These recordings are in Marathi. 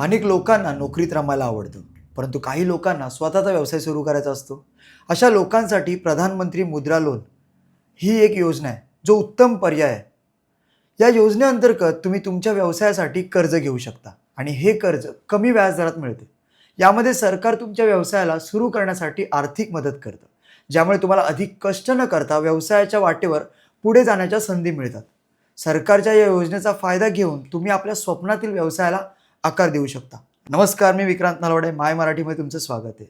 अनेक लोकांना नोकरीत रमायला आवडतं. परंतु काही लोकांना स्वतःचा व्यवसाय सुरू करायचा असतो. अशा लोकांसाठी प्रधानमंत्री मुद्रा लोन ही एक योजना आहे जो उत्तम पर्याय आहे. या योजनेअंतर्गत तुम्ही तुमच्या व्यवसायासाठी कर्ज घेऊ शकता आणि हे कर्ज कमी व्याजदरात मिळते. यामध्ये सरकार तुमच्या व्यवसायाला सुरू करण्यासाठी आर्थिक मदत करतं ज्यामुळे तुम्हाला अधिक कष्ट न करता व्यवसायाच्या वाटेवर पुढे जाण्याच्या संधी मिळतात. सरकारच्या या योजनेचा फायदा घेऊन तुम्ही आपल्या स्वप्नातील व्यवसायाला आकार देऊ शकता. नमस्कार मी विक्रांत नलवडे. माय मराठीमध्ये तुमचं स्वागत आहे.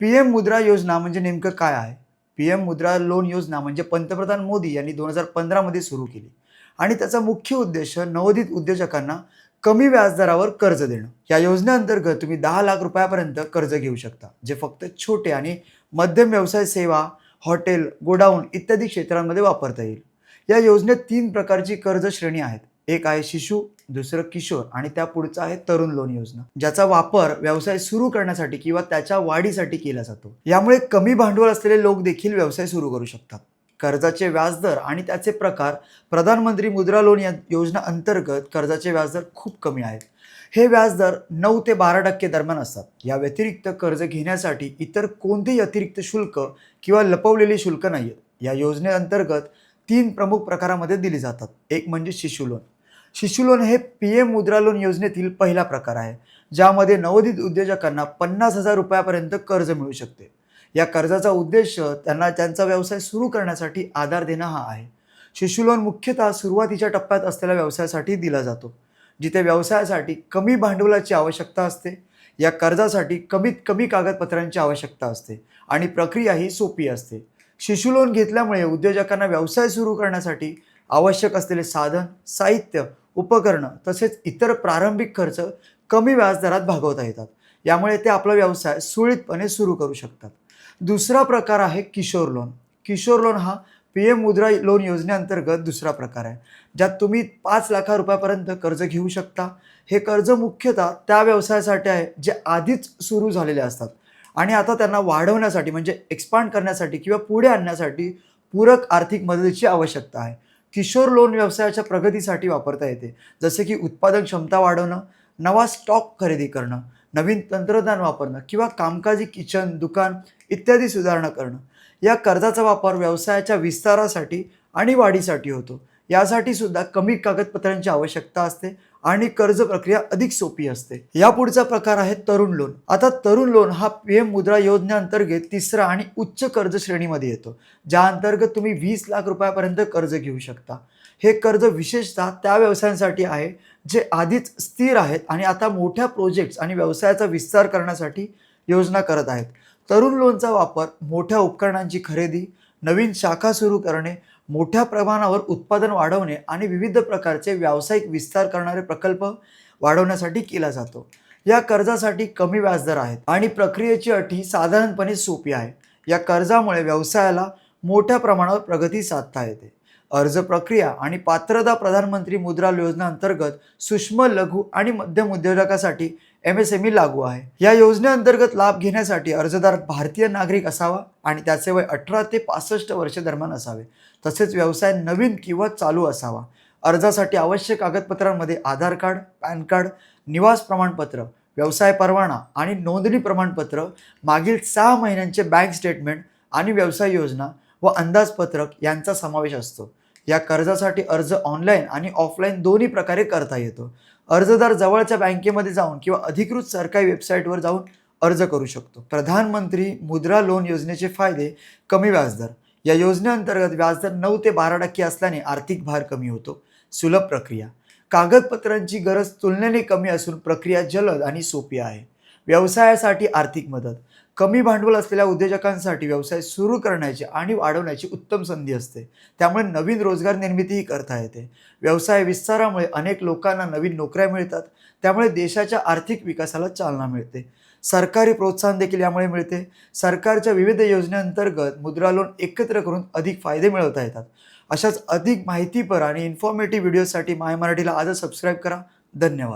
पी एम मुद्रा योजना म्हणजे नेमकं काय आहे? पी एम मुद्रा लोन योजना म्हणजे पंतप्रधान मोदी यांनी दोन हजार पंधरामध्ये सुरू केली. आणि त्याचा मुख्य उद्देश नवोदित उद्योजकांना कमी व्याजदरावर कर्ज देणं. या योजनेअंतर्गत तुम्ही दहा लाख रुपयापर्यंत कर्ज घेऊ शकता जे फक्त छोटे आणि मध्यम व्यवसाय सेवा हॉटेल गोडाऊन इत्यादी क्षेत्रांमध्ये वापरता येईल. या योजनेत तीन प्रकारची कर्ज श्रेणी आहेत. एक आहे शिशु दुसरं किशोर आणि त्या पुढचं आहे तरुण लोन योजना. ज्याचा वापर व्यवसाय सुरू करण्यासाठी किंवा त्याच्या वाढीसाठी केला जातो. यामुळे कमी भांडवल असलेले लोक देखील व्यवसाय सुरू करू शकतात. कर्जाचे व्याजदर आणि त्याचे प्रकार प्रधानमंत्री मुद्रा लोन या योजना अंतर्गत कर्जाचे व्याजदर खूप कमी आहेत. हे व्याजदर नऊ ते बारा टक्के दरम्यान असतात. या व्यतिरिक्त कर्ज घेण्यासाठी इतर कोणतेही अतिरिक्त शुल्क किंवा लपवलेले शुल्क नाही आहेत या योजनेअंतर्गत तीन प्रमुख प्रकारामध्ये दिली जातात. एक म्हणजे शिशु लोन शिशु लोन हे पी एम मुद्रा लोन योजनेतील पहिला प्रकार आहे ज्यामध्ये नवोदित उद्योजकांना पन्नास हजार रुपयापर्यंत कर्ज मिळू शकते. या कर्जाचा उद्देश त्यांना त्यांचा व्यवसाय सुरू करण्यासाठी आधार देणं हा आहे. शिशु लोन मुख्यतः सुरुवातीच्या टप्प्यात असलेल्या व्यवसायासाठी दिला जातो जिथे व्यवसायासाठी कमी भांडवलाची आवश्यकता असते या कर्जासाठी कमीत कमी कागदपत्रांची आवश्यकता असते आणि प्रक्रिया ही सोपी असते. शिशु लोन घेतल्यामुळे उद्योजकांना व्यवसाय सुरू करण्यासाठी आवश्यक असलेले साधन साहित्य उपकरणं तसेच इतर प्रारंभिक खर्च कमी व्याजदरात भागवता येतात. यामुळे ते आपला व्यवसाय सुळीतपणे सुरू करू शकतात. दुसरा प्रकार आहे किशोर लोन. किशोर लोन हा पी एम मुद्रा लोन योजनेअंतर्गत दुसरा प्रकार आहे ज्यात तुम्ही पाच लाखा रुपयापर्यंत कर्ज घेऊ शकता. हे कर्ज मुख्यतः त्या व्यवसायासाठी आहे जे आधीच सुरू झालेले असतात. आणि आता त्यांना वाढवण्यासाठी म्हणजे एक्सपांड करण्यासाठी किंवा पुढे आणण्यासाठी पूरक आर्थिक मदतीची आवश्यकता आहे. किशोर लोन व्यवसायाच्या प्रगतीसाठी वापरता येते. जसे की उत्पादन क्षमता वाढवणं नवा स्टॉक खरेदी करणं नवीन तंत्रज्ञान वापरणं किंवा कामकाजी किचन दुकान इत्यादी सुधारणा करणं. या कर्जाचा वापर व्यवसायाच्या विस्तारासाठी आणि वाढीसाठी होतो. यासाठी सुद्धा कमी कागदपत्रांची आवश्यकता असते आणि कर्ज प्रक्रिया अधिक सोपी असते. या पुढचा प्रकार आहे तरुण लोन. आता तरुण लोन हा पी एम मुद्रा योजनेअंतर्गत तिसरा आणि उच्च कर्ज श्रेणीमध्ये येतो. ज्या अंतर्गत तुम्ही वीस लाख रुपयापर्यंत कर्ज घेऊ शकता. हे कर्ज विशेषतः त्या व्यवसायांसाठी आहे जे आधीच स्थिर आहेत आणि आता मोठ्या प्रोजेक्ट्स आणि व्यवसायाचा विस्तार करण्यासाठी योजना करत आहेत. तरुण लोनचा वापर मोठ्या उपकरणांची खरेदी नवीन शाखा सुरू करणे मोठ्या प्रमाणावर उत्पादन वाढवणे आणि विविध प्रकारचे व्यावसायिक विस्तार करणारे प्रकल्प वाढवण्यासाठी केला जातो. या कर्जासाठी कमी व्याजदर आहेत आणि प्रक्रियेची अटी साधारणपणे सोपी आहे. या कर्जामुळे व्यवसायाला मोठ्या प्रमाणावर प्रगती साधता येते. अर्ज प्रक्रिया आणि पात्रता प्रधानमंत्री मुद्रा योजना अंतर्गत सूक्ष्म लघु आणि मध्यम उद्योजकासाठी एम एस एम ई लागू आहे. या योजनेअंतर्गत लाभ घेण्यासाठी अर्जदार भारतीय नागरिक असावा आणि त्याचे वय अठरा ते पासष्ट वर्षे दरम्यान असावे. तसेच व्यवसाय नवीन किंवा चालू असावा. अर्जासाठी आवश्यक कागदपत्रांमध्ये आधार कार्ड पॅन कार्ड निवास प्रमाणपत्र व्यवसाय परवाना आणि नोंदणी प्रमाणपत्र मागील सहा महिन्यांचे बँक स्टेटमेंट आणि व्यवसाय योजना व अंदाजपत्रक यांचा समावेश असतो. या कर्जासाठी अर्ज ऑनलाईन आणि ऑफलाईन दोन्ही प्रकारे करता येतो. अर्जदार जवळच्या बँकेमध्ये जाऊन किंवा अधिकृत सरकारी वेबसाईटवर जाऊन अर्ज करू शकतो. प्रधानमंत्री मुद्रा लोन योजनेचे फायदे कमी व्याजदर. या योजनेअंतर्गत व्याजदर नऊ ते बारा टक्के असल्याने आर्थिक भार कमी होतो. सुलभ प्रक्रिया. कागदपत्रांची गरज तुलनेने कमी असून प्रक्रिया जलद आणि सोपी आहे. व्यवसायासाठी आर्थिक मदत. कमी भांडवल असलेल्या उद्योजकांसाठी व्यवसाय सुरू करण्याची आणि वाढवण्याची उत्तम संधी असते. त्यामुळे नवीन रोजगार निर्मितीही करता येते. व्यवसाय विस्तारामुळे अनेक लोकांना नवीन नोकऱ्या मिळतात. त्यामुळे देशाच्या आर्थिक विकासाला चालना मिळते. सरकारी प्रोत्साहन देखील यामुळे मिळते. सरकारच्या विविध योजनेअंतर्गत मुद्रा लोन एकत्र करून अधिक फायदे मिळवता येतात. अशाच अधिक माहितीपर आणि इन्फॉर्मेटिव्ह व्हिडिओसाठी माय मराठीला आजच सबस्क्राईब करा. धन्यवाद.